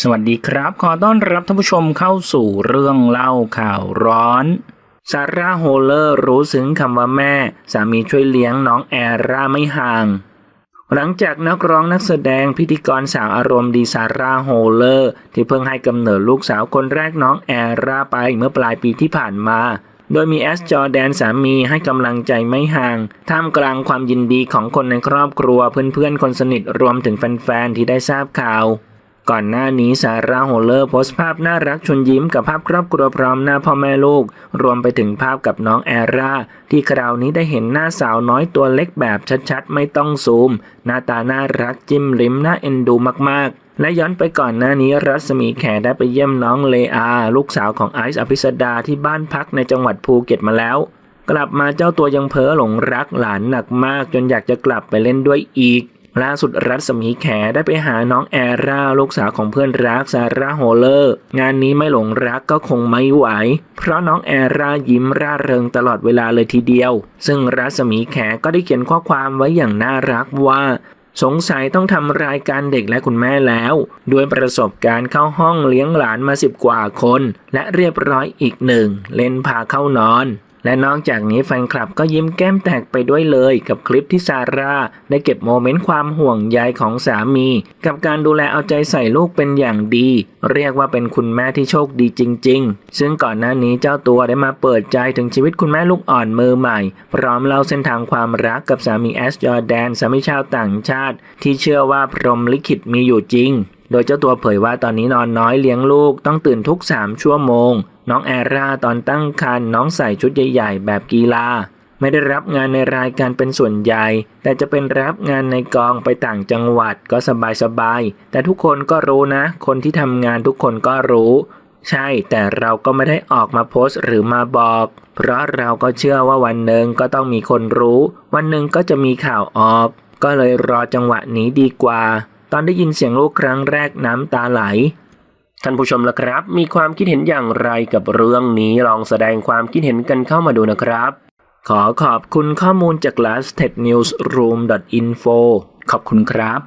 สวัสดีครับ ขอต้อนรับท่านผู้ชมเข้าสู่เรื่องเล่าข่าวร้อนซาร่าโฮเลอร์รู้ซึ้งคำว่าแม่ สามีช่วยเลี้ยงน้องแอร่าไม่ห่าง หลังจากนักร้องนักแสดงพิธีกรสาวอารมณ์ดีซาร่าโฮเลอร์ ที่เพิ่งให้กำเนิดลูกสาวคนแรกน้องแอร่าไปเมื่อปลายปีที่ผ่านมา โดยมีแอสจอร์แดนสามีให้กำลังใจไม่ห่าง ท่ามกลางความยินดีของคนในครอบครัวเพื่อนๆคนสนิทรวมถึงแฟนๆที่ได้ทราบข่าว ก่อนหน้านี้ซาร่าโฮเลอร์โพสต์ภาพน่ารักชวนยิ้มกับภาพครอบครัวพร้อมหน้าพ่อแม่ลูก รวมไปถึงภาพกับน้องแอร่า ที่คราวนี้ได้เห็นหน้าสาวน้อยตัวเล็กแบบชัดๆ ไม่ต้องซูม หน้าตาน่ารักจิ้มลิ้มน่าเอ็นดูมากๆและย้อนไปก่อนหน้านี้รัศมีแขได้ไปเยี่ยมน้องเลอา ลูกสาวของไอซ์อภิสดาที่บ้านพักในจังหวัดภูเก็ตมาแล้ว กลับมาเจ้าตัวยังเพ้อหลงรักหลานหนักมาก จนอยากจะกลับไปเล่นด้วยอีก ล่าสุดรัศมีแขได้ไปหาน้องแอร่าลูกสาวของเพื่อนรักซาร่าโฮเลอร์ งานนี้ไม่หลงรักก็คงไม่ไหว เพราะน้องแอร่ายิ้มร่าเริงตลอดเวลาเลยทีเดียว ซึ่งรัศมีแขก็ได้เขียนข้อความไว้อย่างน่ารักว่าสงสัยต้องทำรายการเด็กและคุณแม่แล้ว ด้วยประสบการณ์เข้าห้องเลี้ยงหลานมาสิบกว่าคน และเรียบร้อยอีกหนึ่ง เล่นพาเข้านอน และนอกจากนี้แฟนคลับก็ยิ้มแก้มแตกไปด้วยเลยกับคลิปที่ซาร่าได้เก็บโมเมนต์ความห่วงใยของสามี กับการดูแลเอาใจใส่ลูกเป็นอย่างดี เรียกว่าเป็นคุณแม่ที่โชคดีจริง ๆ ซึ่งก่อนหน้านี้เจ้าตัวได้มาเปิดใจถึงชีวิตคุณแม่ลูกอ่อนมือใหม่ พร้อมเล่าเส้นทางความรักกับสามีแอสจอร์แดนสามีชาวต่างชาติ ที่เชื่อว่าพรหมลิขิตมีอยู่จริง โดยเจ้าตัวเผยว่าตอนนี้นอนน้อยเลี้ยงลูกต้องตื่นทุก 3 ชั่วโมง น้องแอร่าตอนตั้งครรภ์น้องใส่ชุดใหญ่ๆ แบบกีฬา ไม่ได้รับงานในรายการเป็นส่วนใหญ่ แต่จะเป็นรับงานในกองไปต่างจังหวัดก็สบายๆ แต่ทุกคนก็รู้นะ คนที่ทำงานทุกคนก็รู้ใช่ แต่เราก็ไม่ได้ออกมาโพสต์หรือมาบอก เพราะเราก็เชื่อว่าวันหนึ่งก็ต้องมีคนรู้ วันหนึ่งก็จะมีข่าวออก ก็เลยรอจังหวะนี้ดีกว่า ตอนได้ยินเสียงลูกครั้งแรกน้ำตาไหล ท่านผู้ชมละครับ มีความคิดเห็นอย่างไรกับเรื่องนี้ลองแสดงความคิดเห็นกันเข้ามาดูนะครับ ขอขอบคุณข้อมูลจาก last tech news room info ขอบคุณครับ